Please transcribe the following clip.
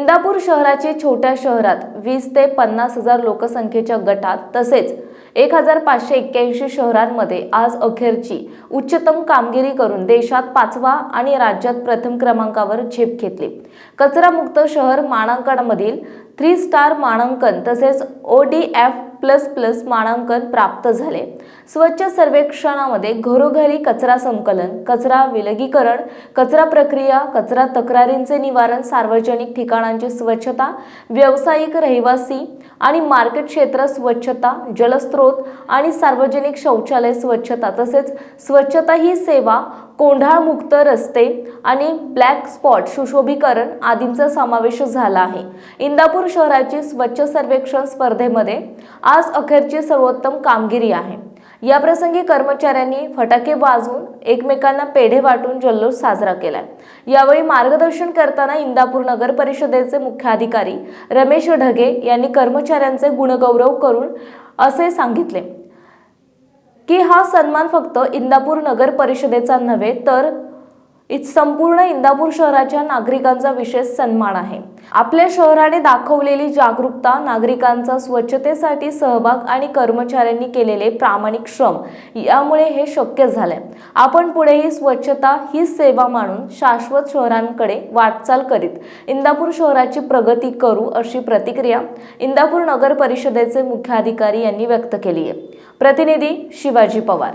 इंदापूर शहराचे छोट्या शहरात वीस ते पन्नास हजार लोकसंख्येच्या गटात तसेच एक हजार पाचशे एक्क्याऐंशी शहरांमध्ये आज अखेरची उच्चतम कामगिरी करून देशात पाचवा आणि राज्यात प्रथम क्रमांकावर झेप घेतली. कचरामुक्त शहर मानांकनामधील थ्री स्टार मानांकन तसेच O D F plus plus मानांकन प्राप्त झाले. स्वच्छ सर्वेक्षणामध्ये घरोघरी कचरा संकलन कचरा विलगीकरण कचरा प्रक्रिया कचरा तक्रारींचे निवारण सार्वजनिक ठिकाणांची स्वच्छता व्यावसायिक रहिवासी आणि मार्केट क्षेत्र स्वच्छता जलस्रोत आणि सार्वजनिक शौचालय स्वच्छता तसेच स्वच्छता ही सेवा कोंढाळमुक्त रस्ते आणि ब्लॅक स्पॉट सुशोभीकरण आदींचा समावेश झाला आहे. इंदापूर शहराची स्वच्छ सर्वेक्षण स्पर्धेमध्ये आज अखेरची सर्वोत्तम कामगिरी आहे. याप्रसंगी कर्मचाऱ्यांनी फटाके वाजवून एकमेकांना पेढे वाटून जल्लोष साजरा केला यावेळी मार्गदर्शन करताना इंदापूर नगर परिषदेचे मुख्याधिकारी रमेश ढगे यांनी कर्मचाऱ्यांचे गुणगौरव करून असे सांगितले की हा सन्मान फक्त इंदापूर नगर परिषदेचा नव्हे तर संपूर्ण इंदापूर शहराच्या नागरिकांचा विशेष सन्मान आहे. आपल्या शहराने दाखवलेली जागरूकता नागरिकांचा स्वच्छतेसाठी सहभाग आणि कर्मचाऱ्यांनी केलेले प्रामाणिक श्रम यामुळे हे शक्य झाले आपण पुढेही स्वच्छता ही सेवा मानून शाश्वत शहरांकडे वाटचाल करीत इंदापूर शहराची प्रगती करू अशी प्रतिक्रिया इंदापूर नगर परिषदेचे मुख्याधिकारी यांनी व्यक्त केली आहे प्रतिनिधी शिवाजी पवार.